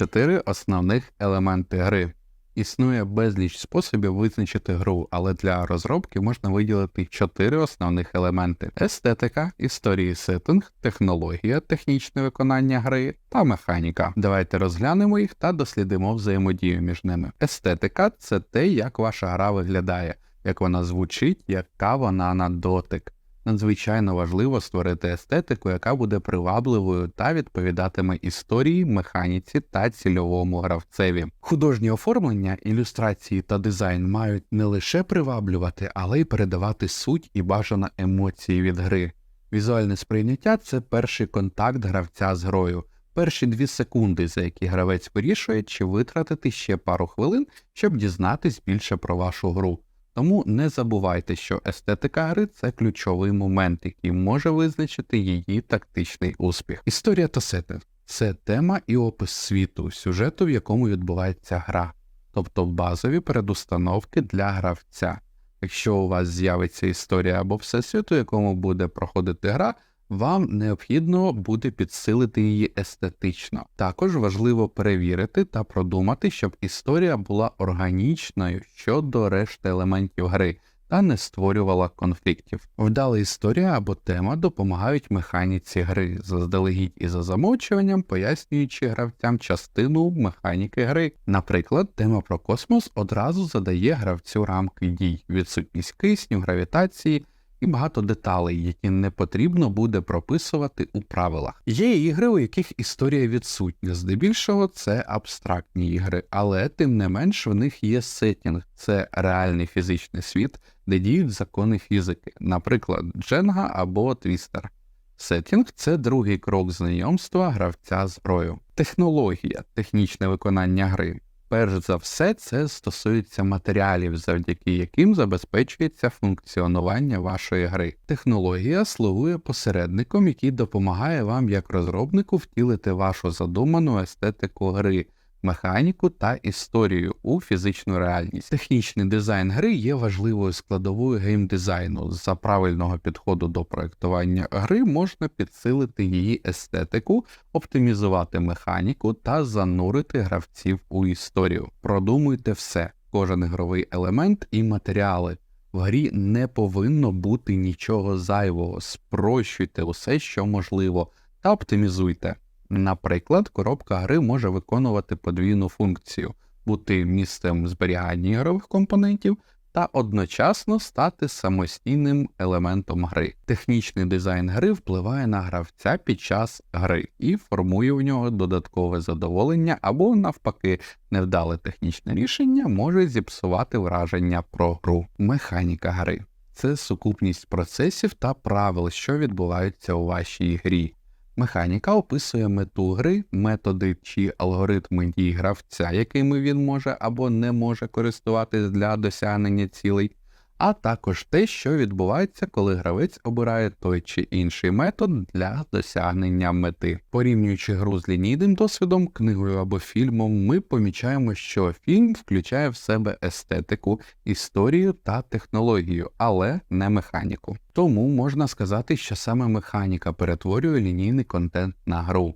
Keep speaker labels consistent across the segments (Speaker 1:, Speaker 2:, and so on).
Speaker 1: Чотири основних елементи гри. Існує безліч способів визначити гру, але для розробки можна виділити чотири основних елементи: естетика, історії сеттинг, технологія, технічне виконання гри та механіка. Давайте розглянемо їх та дослідимо взаємодію між ними. Естетика це те, як ваша гра виглядає, як вона звучить, яка вона на дотик. Надзвичайно важливо створити естетику, яка буде привабливою та відповідатиме історії, механіці та цільовому гравцеві. Художнє оформлення, ілюстрації та дизайн мають не лише приваблювати, але й передавати суть і бажана емоції від гри. Візуальне сприйняття це перший контакт гравця з грою. Перші дві секунди, за які гравець вирішує, чи витратити ще пару хвилин, щоб дізнатись більше про вашу гру. Тому не забувайте, що естетика гри це ключовий момент, який може визначити її тактичний успіх. Історія та сеттинг – це тема і опис світу, сюжету, в якому відбувається гра, тобто базові передустановки для гравця. Якщо у вас з'явиться історія або всесвіт, у якому буде проходити гра, вам необхідно буде підсилити її естетично. Також важливо перевірити та продумати, щоб історія була органічною щодо решти елементів гри та не створювала конфліктів. Вдала історія або тема допомагають механіці гри заздалегідь і за замовчуванням, пояснюючи гравцям частину механіки гри. Наприклад, тема про космос одразу задає гравцю рамки дій, відсутність кисню, гравітації і багато деталей, які не потрібно буде прописувати у правилах. Є ігри, у яких історія відсутня, здебільшого це абстрактні ігри, але тим не менш в них є сеттінг, це реальний фізичний світ, де діють закони фізики, наприклад, Дженга або Твістер. Сеттінг це другий крок знайомства гравця з грою. Технологія, технічне виконання гри. Перш за все, це стосується матеріалів, завдяки яким забезпечується функціонування вашої гри. Технологія слугує посередником, який допомагає вам як розробнику втілити вашу задуману естетику гри. Механіку та історію у фізичну реальність. Технічний дизайн гри є важливою складовою геймдизайну. За правильного підходу до проектування гри можна підсилити її естетику, оптимізувати механіку та занурити гравців у історію. Продумуйте все, кожен ігровий елемент і матеріали. В грі не повинно бути нічого зайвого. Спрощуйте усе, що можливо, та оптимізуйте. Наприклад, коробка гри може виконувати подвійну функцію, бути місцем зберігання ігрових компонентів та одночасно стати самостійним елементом гри. Технічний дизайн гри впливає на гравця під час гри і формує в нього додаткове задоволення або, навпаки, невдале технічне рішення може зіпсувати враження про гру. Механіка гри це сукупність процесів та правил, що відбуваються у вашій грі. Механіка описує мету гри, методи чи алгоритми дій гравця, якими він може або не може користуватись для досягнення цілей, а також те, що відбувається, коли гравець обирає той чи інший метод для досягнення мети. Порівнюючи гру з лінійним досвідом, книгою або фільмом, ми помічаємо, що фільм включає в себе естетику, історію та технологію, але не механіку. Тому можна сказати, що саме механіка перетворює лінійний контент на гру.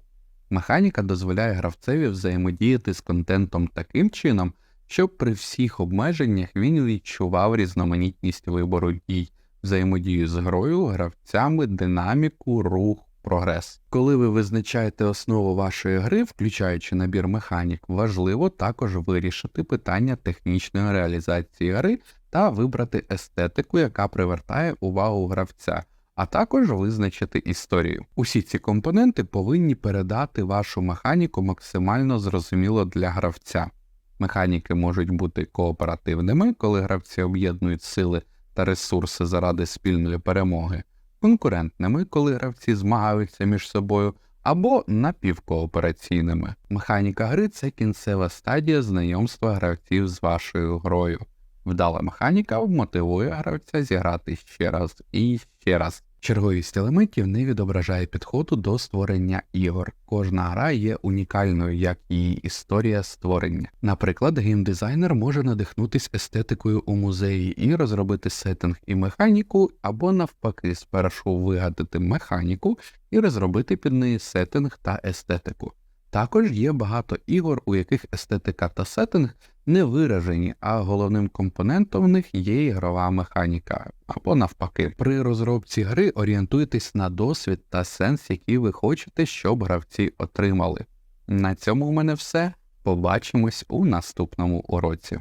Speaker 1: Механіка дозволяє гравцеві взаємодіяти з контентом таким чином, щоб при всіх обмеженнях він відчував різноманітність вибору дій, взаємодію з грою, гравцями, динаміку, рух, прогрес. Коли ви визначаєте основу вашої гри, включаючи набір механік, важливо також вирішити питання технічної реалізації гри та вибрати естетику, яка привертає увагу гравця. А також визначити історію. Усі ці компоненти повинні передати вашу механіку максимально зрозуміло для гравця. Механіки можуть бути кооперативними, коли гравці об'єднують сили та ресурси заради спільної перемоги, конкурентними, коли гравці змагаються між собою, або напівкоопераційними. Механіка гри це кінцева стадія знайомства гравців з вашою грою. Вдала механіка вмотивує гравця зіграти ще раз і ще раз. Черговість елементів не відображає підходу до створення ігор. Кожна гра є унікальною, як і історія створення. Наприклад, геймдизайнер може надихнутись естетикою у музеї і розробити сеттинг і механіку, або навпаки, спершу вигадати механіку і розробити під неї сеттинг та естетику. Також є багато ігор, у яких естетика та сеттинг не виражені, а головним компонентом в них є ігрова механіка, або навпаки. При розробці гри орієнтуйтесь на досвід та сенс, який ви хочете, щоб гравці отримали. На цьому в мене все. Побачимось у наступному уроці.